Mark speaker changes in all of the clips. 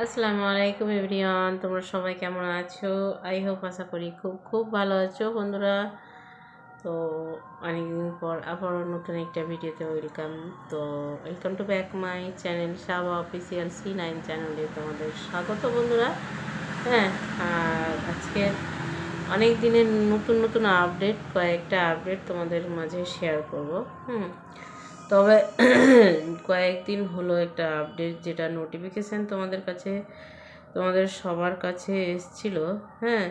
Speaker 1: আসসালামু আলাইকুম এভরিওয়ান, তোমরা সবাই কেমন আছো? আই হোপ আশা করি খুব খুব ভালো আছো বন্ধুরা। তো অনেকদিন পর আবারও নতুন একটা ভিডিওতে ওয়েলকাম। তো welcome to back my channel Saba official C nine চ্যানেলে তোমাদের স্বাগত বন্ধুরা। হ্যাঁ আর আজকে অনেক দিনের নতুন নতুন আপডেট কয়েকটা আপডেট তোমাদের মাঝে শেয়ার করব। হুম তবে কয়েকদিন হলো একটা আপডেট যেটা নোটিফিকেশান তোমাদের কাছে, তোমাদের সবার কাছে এসছিল হ্যাঁ?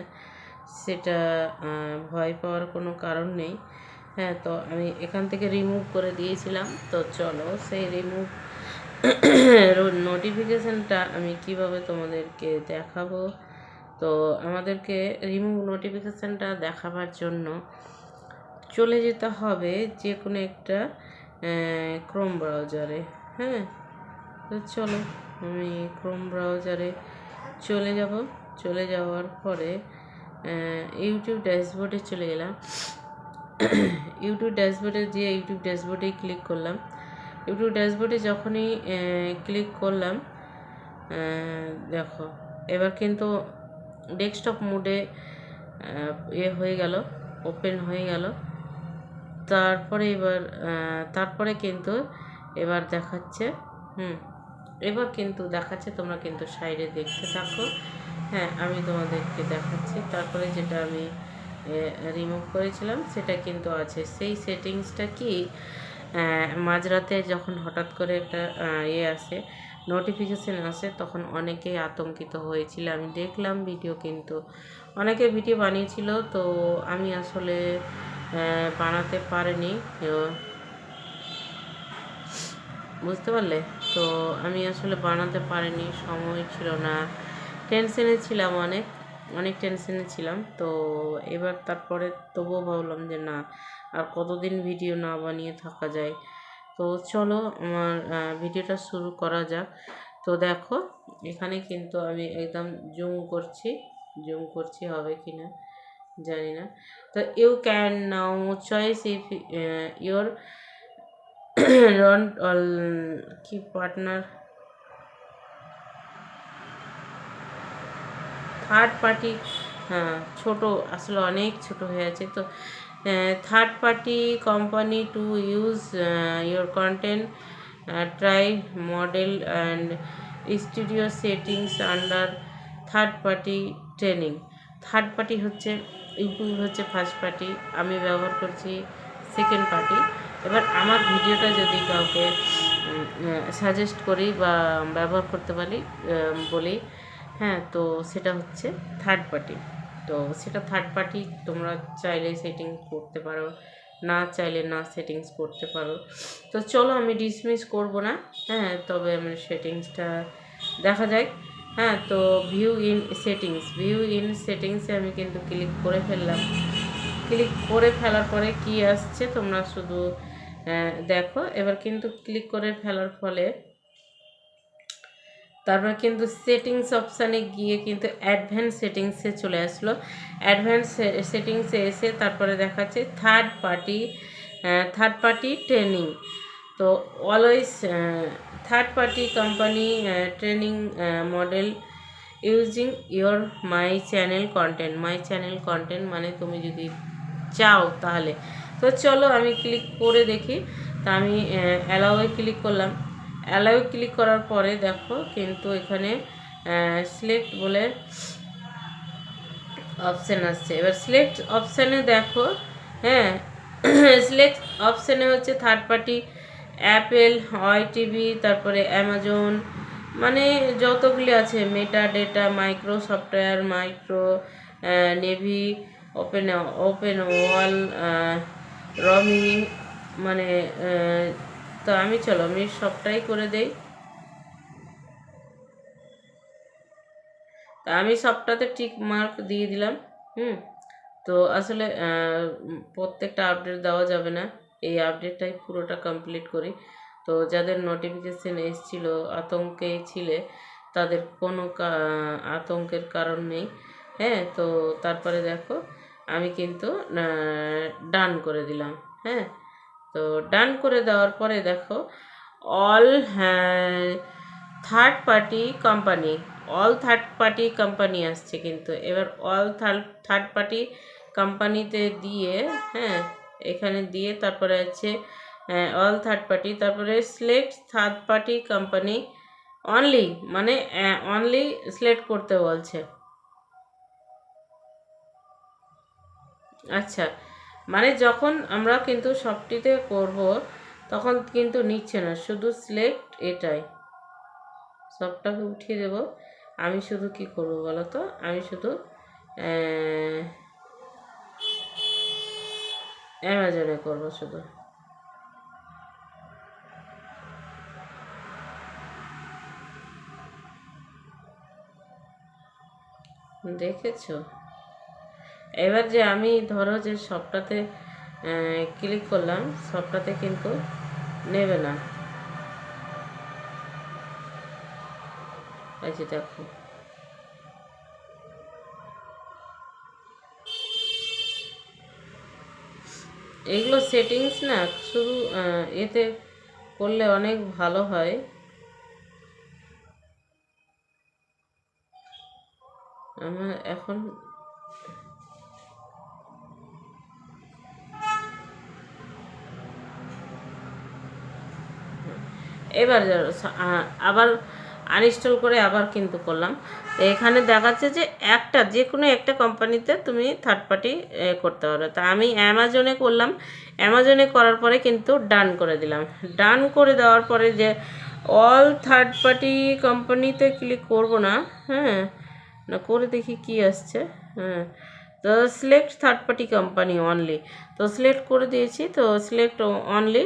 Speaker 1: সেটা ভয় পাওয়ার কোনো কারণ নেই। হ্যাঁ তো আমি এখান থেকে রিমুভ করে দিয়েছিলাম। তো চলো সেই রিমুভ নোটিফিকেশানটা আমি কীভাবে তোমাদেরকে দেখাবো? তো আমাদেরকে রিমুভ নোটিফিকেশানটা দেখাবার জন্য চলে যেতে হবে যে কোনো একটা ক্রোম ব্রাউজারে হ্যাঁ? তো চলো, আমি ক্রোম ব্রাউজারে চলে যাব। চলে যাওয়ার পরে ইউটিউব ড্যাশবোর্ডে চলে গেলাম। ইউটিউব ড্যাশবোর্ডে গিয়ে ইউটিউব ড্যাশবোর্ডে ক্লিক করলাম। ইউটিউব ড্যাশবোর্ডে যখনই ক্লিক করলাম দেখো, এবার কিন্তু ডেস্কটপ মোডে এ হয়ে গেল ওপেন হয়ে গেল। তারপরে এবার তারপরে কিন্তু এবার দেখাচ্ছে, হুম, এবার কিন্তু দেখাচ্ছে, তোমরা কিন্তু সাইডে দেখতে থাকো। হ্যাঁ আমি তোমাদেরকে দেখাচ্ছি। তারপরে যেটা আমি রিমুভ করেছিলাম, সেটা কিন্তু আছে। সেই সেটিংসটা কি মাঝরাতে যখন হঠাৎ করে একটা ইয়ে আসে নোটিফিকেশান আসে, তখন অনেকেই আতঙ্কিত হয়েছিল। আমি দেখলাম ভিডিও কিন্তু, অনেকে ভিডিও বানিয়েছিল, তো আমি আসলে বানাতে পারেনি। বুঝতে পারলে? তো আমি আসলে বানাতে পারিনি, সময় ছিল না। টেনশনে ছিলাম অনেক অনেক টেনশনে ছিলাম। তো এবার তারপরে তবুও ভাবলাম যে না, আর কতদিন ভিডিও না বানিয়ে থাকা যায়? তো চলো আমার ভিডিওটা শুরু করা যাক। তো দেখো, এখানে কিন্তু আমি একদম জুম করছি। জুম করছি হবে কি না জানি না। তো you can now choice if your don't all কি পার্টনার থার্ড পার্টি হ্যাঁ ছোটো, আসলে অনেক ছোট হয়ে আছে। তো third party company to use your content try model and studio settings under third party training third party হচ্ছে ইউটিউব হচ্ছে ফার্স্ট পার্টি আমি ব্যবহার করছি সেকেন্ড পার্টি এবার আমার ভিডিওটা যদি কাউকে সাজেস্ট করি বা ব্যবহার করতে পারি বলি হ্যাঁ তো সেটা হচ্ছে থার্ড পার্টি তো সেটা থার্ড পার্টি তোমরা চাইলে সেটিংস করতে পারো, না চাইলে না সেটিংস করতে পারো। তো চলো আমি ডিসমিস করব না হ্যাঁ তবে আমি সেটিংসটা দেখা যায় হ্যাঁ তো view in settings view in সেটিংসে আমি কিন্তু ক্লিক করে ফেললাম। ক্লিক করে ফেলার পরে কি আসছে? তোমরা শুধু দেখো। এবার কিন্তু ক্লিক করে ফেলার ফলে তারপর কিন্তু সেটিংস অপশানে গিয়ে কিন্তু অ্যাডভান্স সেটিংসে চলে আসলো। অ্যাডভান্স সেটিংসে এসে তারপরে দেখাচ্ছে third party third party training তো always third party company training model using your my channel content my channel content মানে তুমি যদি চাও তাহলে। তো চলো আমি ক্লিক করে দেখি। তা আমি অ্যালাওয়ে ক্লিক করলাম। অ্যালাওয়ে ক্লিক করার পরে দেখো কিন্তু এখানে সিলেক্ট বলে অপশান আসছে। এবার সিলেক্ট অপশানে দেখো হ্যাঁ সিলেক্ট অপশানে হচ্ছে থার্ড পার্টি অ্যাপেল হয় টিভি তারপরে অ্যামাজন মানে যতগুলি আছে Meta data micro software micro navy open open wall রমি মানে তো আমি চলো, আমি সবটাই করে দেই। তা আমি সবটাতে টিক মার্ক দিয়ে দিলাম, হুম? তো আসলে প্রত্যেকটা আপডেট দেওয়া যাবে না। এই আপডেটটাই পুরোটা কমপ্লিট করি। তো যাদের নোটিফিকেশান এসছিল, আতঙ্কে ছিলে, তাদের কোনো আতঙ্কের কারণ নেই। হ্যাঁ তো তারপরে দেখো, আমি কিন্তু ডান করে দিলাম। হ্যাঁ তো ডান করে দেওয়ার পরে দেখো all third party company all third party company আসছে কিন্তু। এবার অল থার্ড থার্ড পার্টি কোম্পানিতে দিয়ে হ্যাঁ এখানে দিয়ে তারপরে আছে অল থার্ড পার্টি তারপরে select third party company only মানে অনলি সিলেক্ট করতে বলছে। আচ্ছা মানে যখন আমরা কিন্তু সবটিতে করব, তখন কিন্তু নিচ্ছে না, শুধু সিলেক্ট এটাই। সবটাকে উঠিয়ে দেব। আমি শুধু কি করব বলো তো আমি শুধু অ্যামাজনে করব শুধু। দেখেছ? এবার যে আমি ধরো যে সবটাতে ক্লিক করলাম, সবটাতে কিন্তু নেবে না। এই যে দেখো। এগুলো সেটিংস না শুধু এতে করলে অনেক ভালো হয়। আমার এখন এবার আবার আনইনস্টল করে আবার কিন্তু করলাম। তো এখানে দেখাচ্ছে যে একটা, যে কোনো একটা কোম্পানিতে তুমি থার্ড পার্টি করতে পারো তা আমি অ্যামাজনে করলাম। অ্যামাজনে করার পরে কিন্তু ডান করে দিলাম। ডান করে দেওয়ার পরে যে অল থার্ড পার্টি কোম্পানিতে ক্লিক করব না হ্যাঁ না করে দেখি কি আসছে হ্যাঁ। তো select third party company only তো সিলেক্ট করে দিয়েছি, তো সিলেক্ট অনলি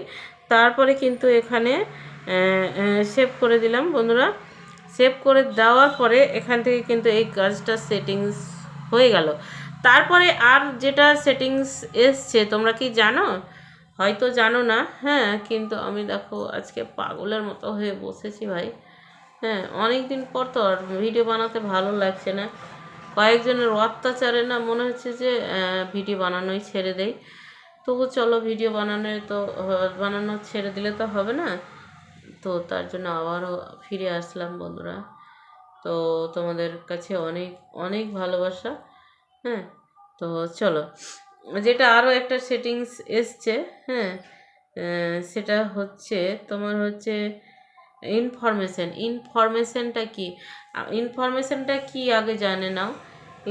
Speaker 1: তারপরে কিন্তু এখানে সেভ করে দিলাম, বন্ধুরা। সেভ করে দেওয়ার পরে এখান থেকে কিন্তু এই কাজটা সেটিংস হয়ে গেল। তারপরে আর যেটা সেটিংস এসছে, তোমরা কি জানো? হয়তো জানো না হ্যাঁ কিন্তু আমি দেখো আজকে পাগলের মতো হয়ে বসেছি ভাই। হ্যাঁ অনেক দিন পর তো আর ভিডিও বানাতে ভালো লাগছে না। কয়েকজনের অত্যাচারে না মনে হচ্ছে যে ভিডিও বানানোই ছেড়ে দেয় তবু চলো ভিডিও বানানো তো বানানো ছেড়ে দিলে তো হবে না। তো তার জন্য আবারও ফিরে আসলাম বন্ধুরা। তো তোমাদের কাছে অনেক অনেক ভালোবাসা হ্যাঁ? তো চলো, যেটা আরও একটা সেটিংস এসছে হ্যাঁ? সেটা হচ্ছে, তোমার হচ্ছে ইনফরমেশান ইনফরমেশানটা কি? ইনফরমেশানটা কি আগে জানে নাও।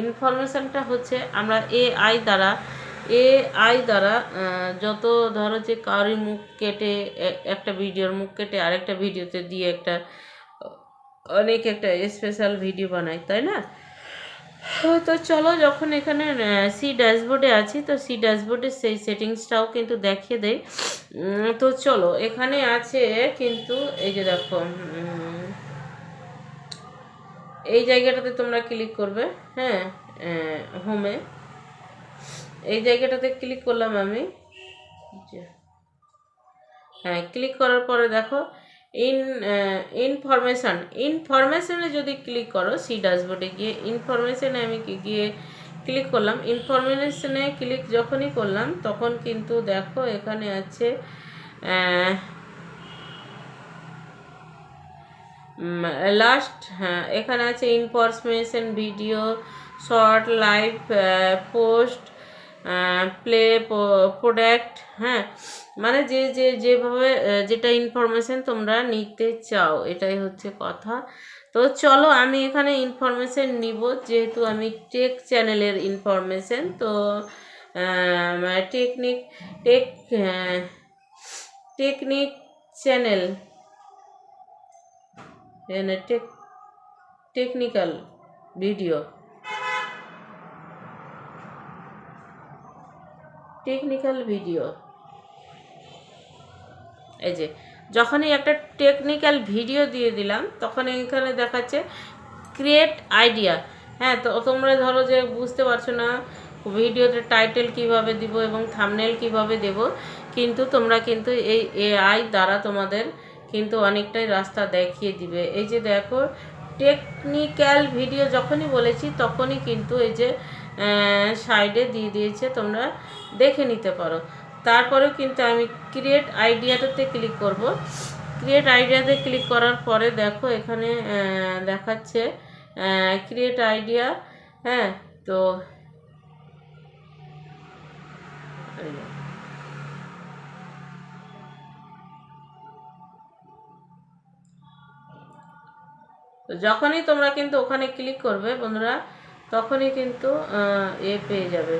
Speaker 1: ইনফরমেশানটা হচ্ছে আমরা এআই দ্বারা এআই দ্বারা যত ধরো যে কারোর মুখ কেটে একটা ভিডিওর মুখ কেটে আরেকটা ভিডিওতে দিয়ে একটা, অনেক একটা স্পেশাল ভিডিও বানাই তাই না? তো চলো যখন এখানে সি ড্যাশবোর্ডে আছি, তো সি ড্যাশবোর্ডে সেই সেটিংসটাও কিন্তু দেখিয়ে দেয় তো চলো, এখানে আছে কিন্তু, এই যে দেখো এই জায়গাটাতে তোমরা ক্লিক করবে হ্যাঁ হোমে এই জায়গাটাতে ক্লিক করলাম আমি। হ্যাঁ ক্লিক করার পরে দেখো ইন ইনফরমেশান ইনফরমেশানে যদি ক্লিক করো সি ড্যাশবোর্ডে গিয়ে ইনফরমেশানে আমি গিয়ে ক্লিক করলাম ইনফরমেশানে ক্লিক যখনই করলাম, তখন কিন্তু দেখো এখানে আছে লাস্ট হ্যাঁ এখানে আছে information video short live post play product হ্যাঁ? মানে যে যে, যেভাবে যেটা ইনফরমেশান তোমরা নিতে চাও, এটাই হচ্ছে কথা। তো চলো, আমি এখানে ইনফরমেশান নিব, যেহেতু আমি টেক চ্যানেলের ইনফরমেশান তো technique tech technique channel tech technical video technical video এই যে, যখনই একটা টেকনিক্যাল ভিডিও দিয়ে দিলাম তখন এখানে দেখাচ্ছে ক্রিয়েট আইডিয়া হ্যাঁ তো তোমরা ধরো যে বুঝতে পারছ না ভিডিওতে টাইটেল কীভাবে দিব এবং থামনেল কীভাবে দেব, কিন্তু তোমরা কিন্তু এই এআই দ্বারা তোমাদের কিন্তু অনেকটাই রাস্তা দেখিয়ে দিবে। এই যে দেখো টেকনিক্যাল ভিডিও যখনই বলেছি, তখনই কিন্তু এই যে সাইডে দিয়ে দিয়েছে, তোমরা দেখে নিতে পারো। তারপরেও কিন্তু আমি ক্রিয়েট আইডিয়াটাতে ক্লিক করব। ক্রিয়েট আইডিয়াতে ক্লিক করার পরে দেখো এখানে দেখাচ্ছে ক্রিয়েট আইডিয়া হ্যাঁ তো যখনই তোমরা কিন্তু ওখানে ক্লিক করবে, বন্ধুরা তখনই কিন্তু এ পেয়ে যাবে।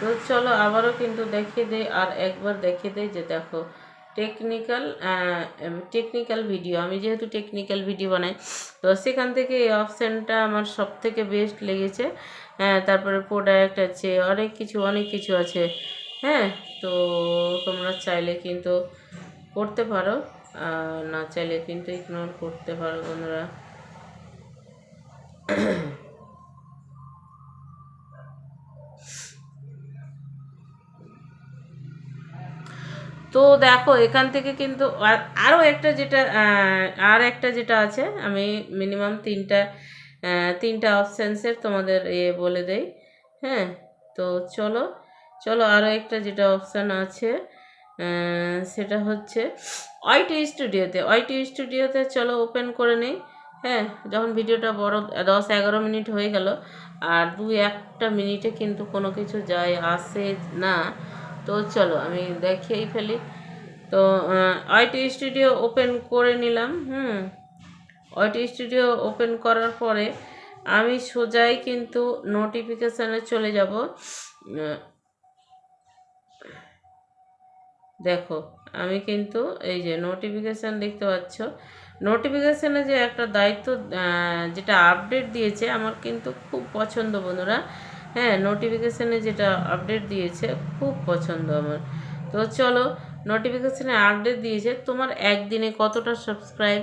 Speaker 1: তো চলো আবারও কিন্তু দেখিয়ে দেই আর একবার দেখিয়ে দেই যে দেখো টেকনিক্যাল টেকনিক্যাল ভিডিও আমি যেহেতু টেকনিক্যাল ভিডিও বানাই, তো সেখান থেকে এই অপশানটা আমার সব থেকে বেস্ট লেগেছে। হ্যাঁ তারপরে প্রোডাক্ট আছে, অনেক কিছু অনেক কিছু আছে। হ্যাঁ তো তোমরা চাইলে কিন্তু করতে পারো না চাইলে কিন্তু ইগনোর করতে পারো বন্ধুরা তো দেখো, এখান থেকে কিন্তু আর- আরও একটা যেটা আর একটা যেটা আছে, আমি মিনিমাম তিনটা তিনটা অপশানসের তোমাদের এ বলে দেই। হ্যাঁ তো চলো চলো আরও একটা যেটা অপশান আছে সেটা হচ্ছে ওয়াইটি স্টুডিওতে ওয়াইটি স্টুডিওতে চলো ওপেন করে নেই। হ্যাঁ যখন ভিডিওটা বড়, দশ এগারো মিনিট হয়ে গেল, আর দু একটা মিনিটে কিন্তু কোনো কিছু যায়, আসে না। তো চলো, আমি দেখিয়েই ফেলি। তো আইটি স্টুডিও ওপেন করে নিলাম, হুম। আইটি স্টুডিও ওপেন করার পরে আমি সোজাই কিন্তু নোটিফিকেশানে চলে যাব। দেখো, আমি কিন্তু এই যে নোটিফিকেশান দেখতে পাচ্ছ। নোটিফিকেশানে যে একটা দায়িত্ব যেটা আপডেট দিয়েছে, আমার কিন্তু খুব পছন্দ বন্ধুরা। হ্যাঁ নোটিফিকেশানে যেটা আপডেট দিয়েছে খুব পছন্দ আমার। তো চলো নোটিফিকেশানে আপডেট দিয়েছে, তোমার একদিনে কতটা সাবস্ক্রাইব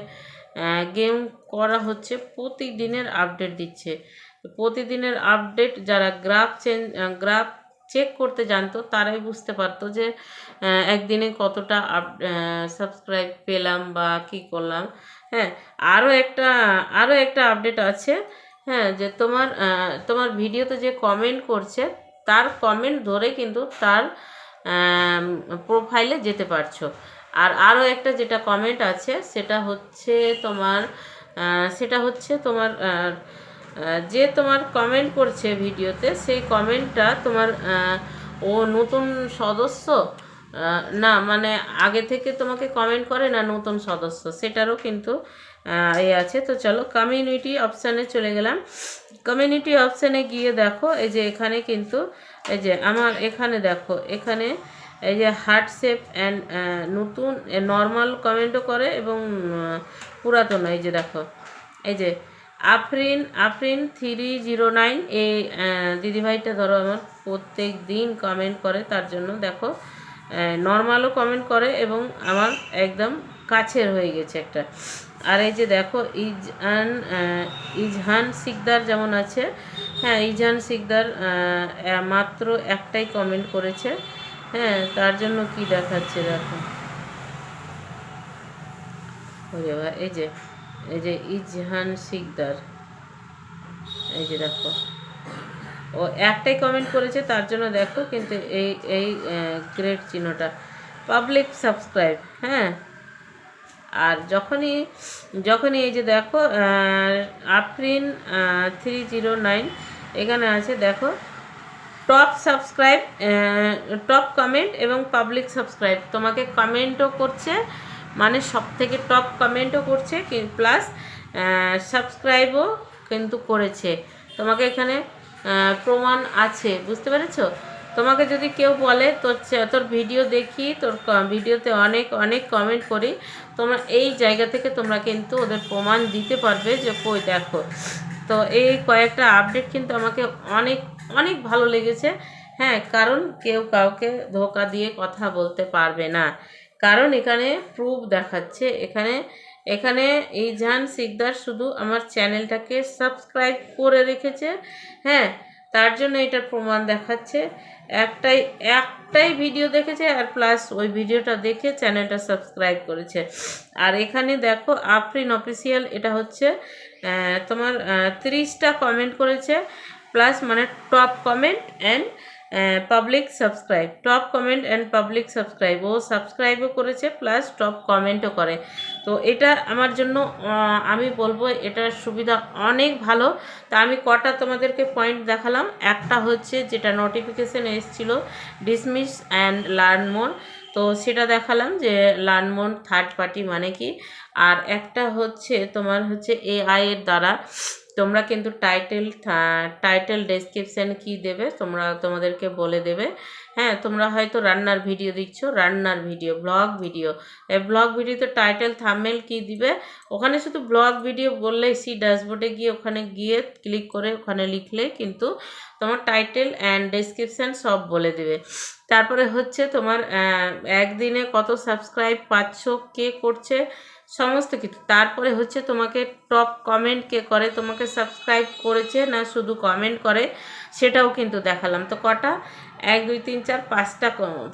Speaker 1: গেম করা হচ্ছে, প্রতিদিনের আপডেট দিচ্ছে। প্রতিদিনের আপডেট যারা গ্রাফ চেঞ্জ গ্রাফ চেক করতে জানতো, তারাই বুঝতে পারতো যে একদিনে কতটা আপ সাবস্ক্রাইব পেলাম বা কি করলাম। হ্যাঁ আরও একটা আরও একটা আপডেট আছে। হ্যাঁ যে তোমার তোমার ভিডিওতে যে কমেন্ট করছে, তার কমেন্ট ধরে কিন্তু তার প্রোফাইলে যেতে পারছ। আর আরও একটা যেটা কমেন্ট আছে, সেটা হচ্ছে তোমার সেটা হচ্ছে তোমার যে তোমার কমেন্ট করছে ভিডিওতে, সেই কমেন্টটা তোমার ও নতুন সদস্য? না মানে আগে থেকে তোমাকে কমেন্ট করে না নতুন সদস্য? সেটারও কিন্তু এ আছে। তো চলো কমিউনিটি অপশানে চলে গেলাম। কমিউনিটি অপশানে গিয়ে দেখো, এই যে এখানে কিন্তু, এই যে আমার এখানে দেখো, এখানে এই যে হার্ট শেপ অ্যান্ড নতুন নর্মাল কমেন্টও করে এবং পুরাতন, এই যে দেখো, এই যে Afreen Afreen three zero nine এই দিদিভাইটা ধরো আমার প্রত্যেক দিন কমেন্ট করে, তার জন্য দেখো নর্মালও কমেন্ট করে এবং আমার একদম কাছের হয়ে গেছে একটা। আর এই যে দেখো, ইজহান ইজহান সিকদার যেমন আছে হ্যাঁ ইজহান সিকদার মাত্র একটাই কমেন্ট করেছে হ্যাঁ তার জন্য কি দেখাচ্ছে দেখো। এই যে এই যে ইজহান সিকদার, এই যে দেখো। ও একটাই কমেন্ট করেছে, তার জন্য দেখো, কিন্তু এই এই গ্রেট চিহ্নটা। পাবলিক সাবস্ক্রাইব হ্যাঁ। আর যখনই যখনই এই যে দেখো আফরিন থ্রি জিরো নাইন এখানে আছে দেখো টপ সাবস্ক্রাইব টপ কমেন্ট এবং পাবলিক সাবস্ক্রাইব তোমাকে কমেন্টও করছে মানে সব থেকে টপ কমেন্টও করছে প্লাস সাবস্ক্রাইবও কিন্তু করেছে। তোমাকে এখানে প্রমাণ আছে, বুঝতে পেরেছ? তোমাকে যদি কেউ বলে, তোর তোর ভিডিও দেখি, তোর ভিডিওতে অনেক অনেক কমেন্ট করি তোমরা এই জায়গা থেকে তোমরা কিন্তু ওদের প্রমাণ দিতে পারবে যে, কই দেখো। তো এই কয়েকটা আপডেট কিন্তু আমাকে অনেক অনেক ভালো লেগেছে। হ্যাঁ কারণ কেউ কাউকে ধোকা দিয়ে কথা বলতে পারবে না। কারণ এখানে প্রুফ দেখাচ্ছে। এখানে এখানে এই জাহান সিকদার শুধু আমার চ্যানেলটাকে সাবস্ক্রাইব করে রেখেছে। হ্যাঁ তার জন্য এটার প্রমাণ দেখাচ্ছে। একটাই একটাই ভিডিও দেখেছে আর প্লাস ওই ভিডিওটা দেখে চ্যানেলটা সাবস্ক্রাইব করেছে। আর এখানে দেখো আফরিন অফিসিয়াল এটা হচ্ছে তোমার তিরিশটা কমেন্ট করেছে। প্লাস মানে top comment and public subscribe top comment and public subscribe ও সাবস্ক্রাইবও করেছে প্লাস টপ কমেন্টও করে। তো এটা আমার জন্য আমি বলব এটার সুবিধা অনেক ভালো। তা আমি কটা তোমাদেরকে পয়েন্ট দেখালাম। একটা হচ্ছে যেটা নোটিফিকেশান এসেছিল ডিসমিস অ্যান্ড লার্ন মোর তো সেটা দেখালাম যে লার্ন মোর থার্ড পার্টি মানে কি? আর একটা হচ্ছে তোমার হচ্ছে এআই এর দ্বারা তোমরা কিন্তু টাইটেল টাইটেল ডেসক্রিপশান কি দেবে? তোমরা তোমাদেরকে বলে দেবে। হ্যাঁ তোমরা হয়তো রান্নার ভিডিও দিচ্ছ রান্নার ভিডিও ব্লগ ভিডিও। এই ব্লগ ভিডিওতে টাইটেল থামেল কি দিবে? ওখানে শুধু ব্লগ ভিডিও বললেই সি ড্যাশবোর্ডে গিয়ে ওখানে গিয়ে ক্লিক করে ওখানে লিখলে কিন্তু তোমার টাইটেল অ্যান্ড ডেসক্রিপশান সব বলে দেবে। তারপরে হচ্ছে তোমার একদিনে কত সাবস্ক্রাইব পাচ্ছ, কে করছে, সমস্ত কিছু। তারপরে হচ্ছে তোমাকে টপ কমেন্ট কে করে, তোমাকে সাবস্ক্রাইব করেছে না শুধু কমেন্ট করে, সেটাও কিন্তু দেখালাম। তো কটা? এক, দুই, তিন, চার, পাঁচটা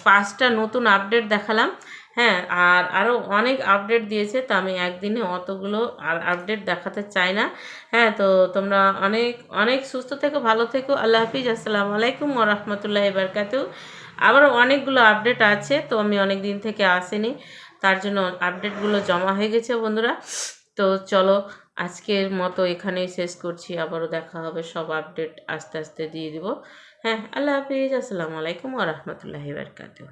Speaker 1: পাঁচটা নতুন আপডেট দেখালাম। হ্যাঁ আর আরও অনেক আপডেট দিয়েছে, তো আমি একদিনে অতগুলো আর আপডেট দেখাতে চাই না। হ্যাঁ তো তোমরা অনেক অনেক সুস্থ থেকো, ভালো থেকো, আল্লাহ হাফিজ, আসসালামু আলাইকুম ও রহমতুল্লাহ এবারকাতেও আবারও অনেকগুলো আপডেট আছে, তো আমি অনেক দিন থেকে আসিনি, তার জন্য আপডেটগুলো জমা হয়ে গেছে বন্ধুরা। তো চলো, আজকের মতো এখানেই শেষ করছি, আবারও দেখা হবে, সব আপডেট আস্তে আস্তে দিয়ে দিব। হ্যাঁ আল্লাহ হাফিজ। আসসালামু আলাইকুম ওরহমতুল্লাহি রহমতুল্লাহি বারকাতুহ।